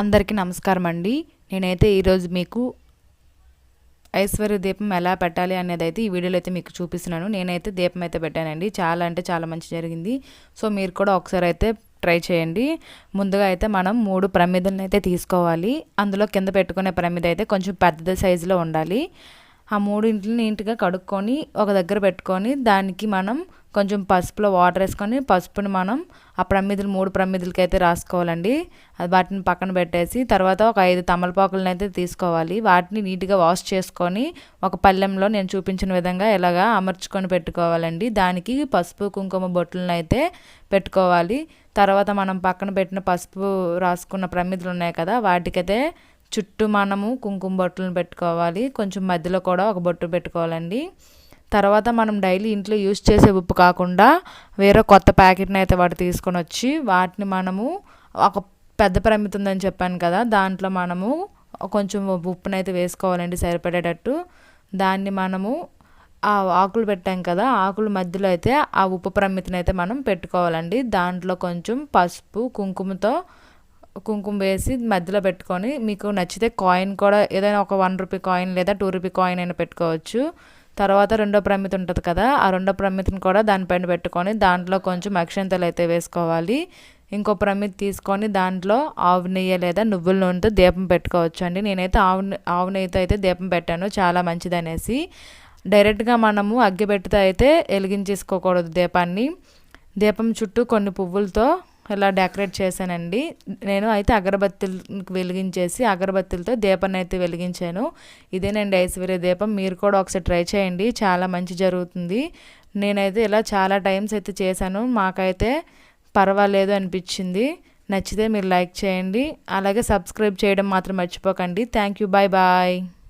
అందరికీ నమస్కారం అండి. నేనైతే ఈరోజు మీకు ఐశ్వర్య దీపం ఎలా పెట్టాలి అనేది అయితే ఈ వీడియోలో అయితే మీకు చూపిస్తున్నాను. నేనైతే దీపం అయితే పెట్టానండి. చాలా అంటే చాలా మంచి జరిగింది. సో మీరు కూడా ఒకసారి అయితే ట్రై చేయండి. ముందుగా అయితే మనం మూడు ప్రమిదలను అయితే తీసుకోవాలి. అందులో కింద పెట్టుకునే ప్రమిద అయితే కొంచెం పెద్ద సైజులో ఉండాలి. ఆ మూడింటిని నీట్గా కడుక్కొని ఒక దగ్గర పెట్టుకొని దానికి మనం కొంచెం పసుపులో వాటర్ వేసుకొని పసుపుని మనం ఆ ప్రమిదలు మూడు ప్రమిదలకి అయితే రాసుకోవాలండి. అది వాటిని పక్కన పెట్టేసి తర్వాత ఒక ఐదు తమలపాకులను అయితే తీసుకోవాలి. వాటిని నీట్గా వాష్ చేసుకొని ఒక పళ్ళెంలో నేను చూపించిన విధంగా ఇలాగా అమర్చుకొని పెట్టుకోవాలండి. దానికి పసుపు కుంకుమ బొట్టులను అయితే పెట్టుకోవాలి. తర్వాత మనం పక్కన పెట్టిన పసుపు రాసుకున్న ప్రమిదలు ఉన్నాయి కదా వాటికైతే చుట్టూ మనము కుంకుమ బొట్టులను పెట్టుకోవాలి. కొంచెం మధ్యలో కూడా ఒక బొట్టు పెట్టుకోవాలండి. తర్వాత మనం డైలీ ఇంట్లో యూస్ చేసే ఉప్పు కాకుండా వేరే కొత్త ప్యాకెట్ని అయితే వాటి తీసుకొని వచ్చి వాటిని మనము ఒక పెద్ద పరిమితి ఉందని చెప్పాను కదా దాంట్లో మనము కొంచెం ఉప్పునైతే అయితే వేసుకోవాలండి సరిపడేటట్టు. దాన్ని మనము ఆ ఆకులు పెట్టాం కదా ఆకుల మధ్యలో అయితే ఆ ఉప్పు ప్రమితిని అయితే మనం పెట్టుకోవాలండి. దాంట్లో కొంచెం పసుపు కుంకుమతో కుంకుమ వేసి మధ్యలో పెట్టుకొని మీకు నచ్చితే కాయిన్ కూడా ఏదైనా ఒక వన్ రూపీ కాయిన్ లేదా టూ రూపీ కాయిన్ అయినా పెట్టుకోవచ్చు. తర్వాత రెండో ప్రమితి ఉంటుంది కదా ఆ రెండో ప్రమితిని కూడా దానిపైన పెట్టుకొని దాంట్లో కొంచెం అక్షంతలు అయితే వేసుకోవాలి. ఇంకో ప్రమితి తీసుకొని దాంట్లో ఆవు నెయ్యి లేదా నువ్వుల నూనెతో దీపం పెట్టుకోవచ్చు అండి నేనైతే ఆవు ఆవు నెయ్యితో అయితే దీపం పెట్టాను చాలా మంచిది అనేసి డైరెక్ట్గా మనము అగ్గి పెట్టితే అయితే వెలిగించేసుకోకూడదు దీపాన్ని. దీపం చుట్టూ కొన్ని పువ్వులతో ఇలా డెకరేట్ చేశానండి. నేను అయితే అగరబత్తులు వెలిగించేసి అగరబత్తులతో దీపాన్ని అయితే వెలిగించాను. ఇదేనండి ఐశ్వర్య దీపం. మీరు కూడా ఒకసారి ట్రై చేయండి. చాలా మంచి జరుగుతుంది. నేనైతే ఇలా చాలా టైమ్స్ అయితే చేశాను. మాకైతే పర్వాలేదు అనిపించింది. నచ్చితే మీరు లైక్ చేయండి. అలాగే సబ్స్క్రైబ్ చేయడం మాత్రం మర్చిపోకండి. Thank you. Bye bye